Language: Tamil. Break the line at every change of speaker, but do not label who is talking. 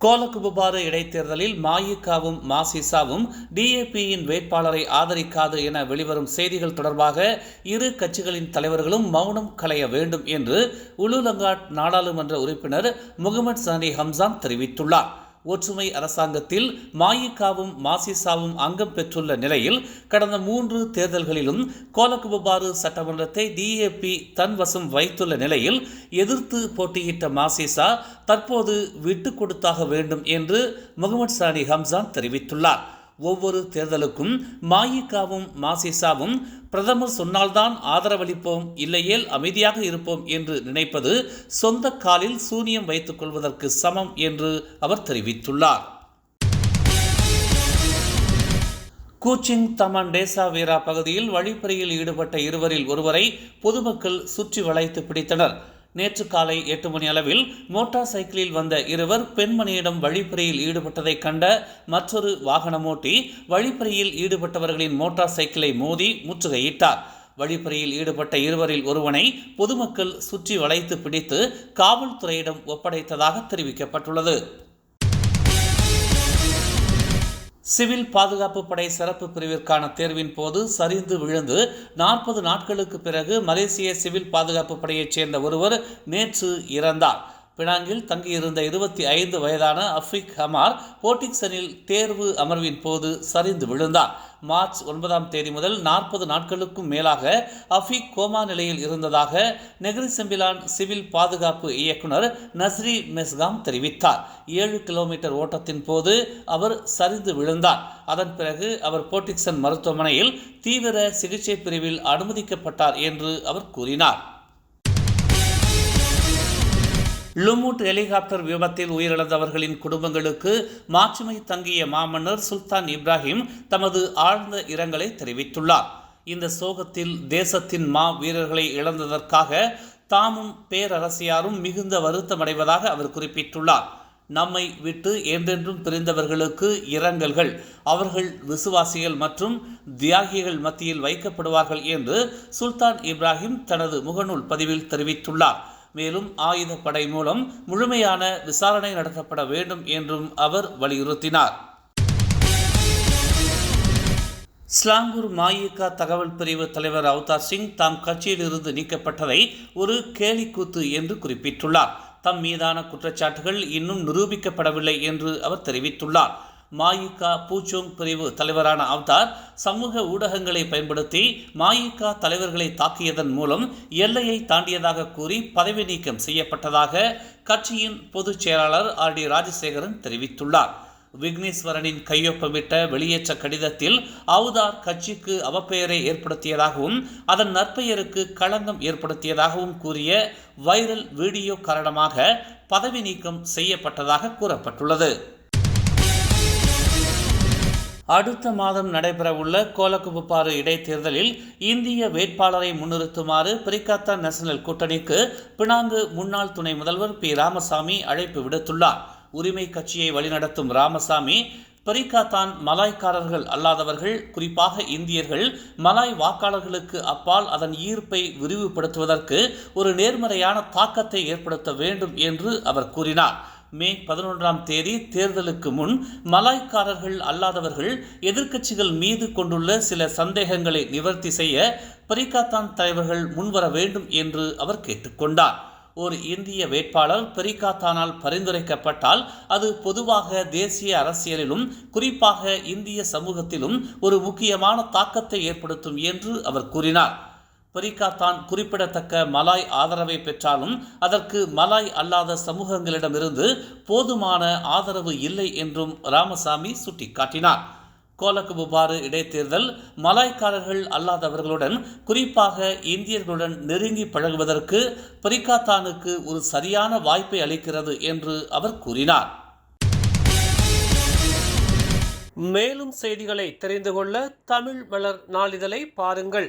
கோலகுபுபாறு இடைத்தேர்தலில் மாயிகாவும் மாசிசாவும் டிஏபியின் வேட்பாளரை ஆதரிக்காது என வெளிவரும் செய்திகள் தொடர்பாக இரு கட்சிகளின் தலைவர்களும் மௌனம் களைய வேண்டும் என்று உலுலங்காட் நாடாளுமன்ற உறுப்பினர் முகமது சனி ஹம்சான் தெரிவித்துள்ளார். ஒற்றுமை அரசாங்கத்தில் மாயிகாவும் மாசிசாவும் அங்கம் பெற்றுள்ள நிலையில் கடந்த மூன்று தேர்தல்களிலும் கோலக்குபாறு சட்டமன்றத்தை டிஏபி தன் வசம் வைத்துள்ள நிலையில் எதிர்த்து போட்டியிட்ட மாசிசா தற்போது விட்டு கொடுத்தாக வேண்டும் என்று முகமது சானி ஹம்சான் தெரிவித்துள்ளார். ஒவ்வொரு தேர்தலுக்கும் மாயிகாவும் மாசிசாவும் பிரதமர் சொன்னால்தான் ஆதரவளிப்போம் இல்லையேல் அமைதியாக இருப்போம் என்று நினைப்பது சொந்த காலில் சூனியம் வைத்துக் கொள்வதற்கு சமம் என்று அவர் தெரிவித்துள்ளார். கூச்சிங் தமன் டேசா வீரா பகுதியில் வழிப்பறியில் ஈடுபட்ட இருவரில் ஒருவரை பொதுமக்கள் சுற்றி வளைத்து பிடித்தனர். நேற்று காலை எட்டு மணி அளவில் மோட்டார் சைக்கிளில் வந்த இருவர் பெண்மணியிடம் வழிப்பறியில் ஈடுபட்டதை கண்ட மற்றொரு வாகனமோட்டி வழிப்பறியில் ஈடுபட்டவர்களின் மோட்டார் சைக்கிளை மோதி முற்றுகையிட்டார். வழிப்பறியில் ஈடுபட்ட இருவரில் ஒருவனை பொதுமக்கள் சுற்றி வளைத்து பிடித்து காவல்துறையிடம் ஒப்படைத்ததாக தெரிவிக்கப்பட்டுள்ளது. சிவில் பாதுகாப்பு படை சிறப்பு பிரிவிற்கான தேர்வின் போது சரிந்து விழுந்து நாற்பது நாட்களுக்கு பிறகு மலேசிய சிவில் பாதுகாப்பு படையைச் சேர்ந்த ஒருவர் நேற்று இறந்தார். பினாங்கில் தங்கியிருந்த இருபத்தி ஐந்து வயதான அஃபிக் ஹமார் போட்டிக்சனில் தேர்வு அமர்வின் போது சரிந்து விழுந்தார். மார்ச் ஒன்பதாம் தேதி முதல் நாற்பது நாட்களுக்கும் மேலாக அஃபிக் கோமா நிலையில் இருந்ததாக நெகிரி செம்பிலான் சிவில் பாதுகாப்பு இயக்குனர் நஸ்ரி மெஸ்காம் தெரிவித்தார். ஏழு கிலோமீட்டர் ஓட்டத்தின் போது அவர் சரிந்து விழுந்தார். அதன் பிறகு அவர் போட்டிக்சன் மருத்துவமனையில் தீவிர சிகிச்சை பிரிவில் அனுமதிக்கப்பட்டார் என்று அவர் கூறினார். லுமுட் ஹெலிகாப்டர் விபத்தில் உயிரிழந்தவர்களின் குடும்பங்களுக்கு மாட்சிமை தங்கிய மாமன்னர் சுல்தான் இப்ராஹிம் தமது ஆழ்ந்த இரங்கலை தெரிவித்துள்ளார். இந்த சோகத்தில் தேசத்தின் மா வீரர்களை இழந்ததற்காக தாமும் பேரரசியாரும் மிகுந்த வருத்தமடைவதாக அவர் குறிப்பிட்டுள்ளார். நம்மை விட்டு என்றென்றும் பிரிந்தவர்களுக்கு இரங்கல்கள் அவர்கள் விசுவாசிகள் மற்றும் தியாகிகள் மத்தியில் வைக்கப்படுவார்கள் என்று சுல்தான் இப்ராஹிம் தனது முகநூல் பதிவில் தெரிவித்துள்ளார். மேலும் ஆயுதப்படை மூலம் முழுமையான விசாரணை நடத்தப்பட வேண்டும் என்றும் அவர் வலியுறுத்தினார். ஸ்லாங்கூர் மாயிகா தகவல் பிரிவு தலைவர் அவதார் சிங் தாம் கட்சியிலிருந்து நீக்கப்பட்டதை ஒரு கேலிக்கூத்து என்று குறிப்பிட்டுள்ளார். தம் மீதான குற்றச்சாட்டுகள் இன்னும் நிரூபிக்கப்படவில்லை என்று அவர் தெரிவித்துள்ளார். மாயிகா பூச்சோங் பிரிவு தலைவரான அவதார் சமூக ஊடகங்களை பயன்படுத்தி மாயிகா தலைவர்களை தாக்கியதன் மூலம் எல்லையை தாண்டியதாக கூறி பதவி நீக்கம் செய்யப்பட்டதாக கட்சியின் பொதுச் செயலாளர் ஆர் டி ராஜசேகரன் தெரிவித்துள்ளார். விக்னேஸ்வரனின் கையொப்பமிட்ட வெளியேற்ற கடிதத்தில் அவுதார் கட்சிக்கு அவப்பெயரை ஏற்படுத்தியதாகவும் அதன் நற்பெயருக்கு களங்கம் ஏற்படுத்தியதாகவும் கூறிய வைரல் வீடியோ காரணமாக பதவி நீக்கம் செய்யப்பட்டதாக கூறப்பட்டுள்ளது. அடுத்த மாதம் நடைபெறவுள்ள கோலக்குப்பாறு இடைத்தேர்தலில் இந்திய வேட்பாளரை முன்னிறுத்துமாறு பிரிகாத்தா நேஷனல் கூட்டணிக்கு பினாங்கு முன்னாள் துணை முதல்வர் பி. ராமசாமி அழைப்பு விடுத்துள்ளார். உரிமை கட்சியை வழிநடத்தும் ராமசாமி பெரிகாத்தான் மலாய்க்காரர்கள் அல்லாதவர்கள் குறிப்பாக இந்தியர்கள் மலாய் வாக்காளர்களுக்கு அப்பால் அதன் ஈர்ப்பை விரிவுபடுத்துவதற்கு ஒரு நேர்மறையான தாக்கத்தை ஏற்படுத்த வேண்டும் என்று அவர் கூறினார். மே பதினொன்றாம் தேதி தேர்தலுக்கு முன் மலாய்க்காரர்கள் அல்லாதவர்கள் எதிர்க்கட்சிகள் மீது கொண்டுள்ள சில சந்தேகங்களை நிவர்த்தி செய்ய பரிகாத்தான் தலைவர்கள் முன்வர வேண்டும் என்று அவர் கேட்டுக்கொண்டார். ஒரு இந்திய வேட்பாளர் பெரிகாத்தானால் பரிந்துரைக்கப்பட்டால் அது பொதுவாக தேசிய அரசியலிலும் குறிப்பாக இந்திய சமூகத்திலும் ஒரு முக்கியமான தாக்கத்தை ஏற்படுத்தும் என்று அவர் கூறினார். பெரிகாத்தான் குறிப்பிடத்தக்க மலாய் ஆதரவை பெற்றாலும் அதற்கு மலாய் அல்லாத சமூகங்களிடமிருந்து போதுமான ஆதரவு இல்லை என்றும் ராமசாமி சுட்டிக்காட்டினார். கோலக்குபுபாறு இடைத்தேர்தல் மலாய்க்காரர்கள் அல்லாதவர்களுடன் குறிப்பாக இந்தியர்களுடன் நெருங்கி பழகுவதற்கு பரிகாத்தானுக்கு ஒரு சரியான வாய்ப்பை அளிக்கிறது என்று அவர் கூறினார். மேலும் செய்திகளை தெரிந்து கொள்ள தமிழ் மலர் நாளிதழை பாருங்கள்.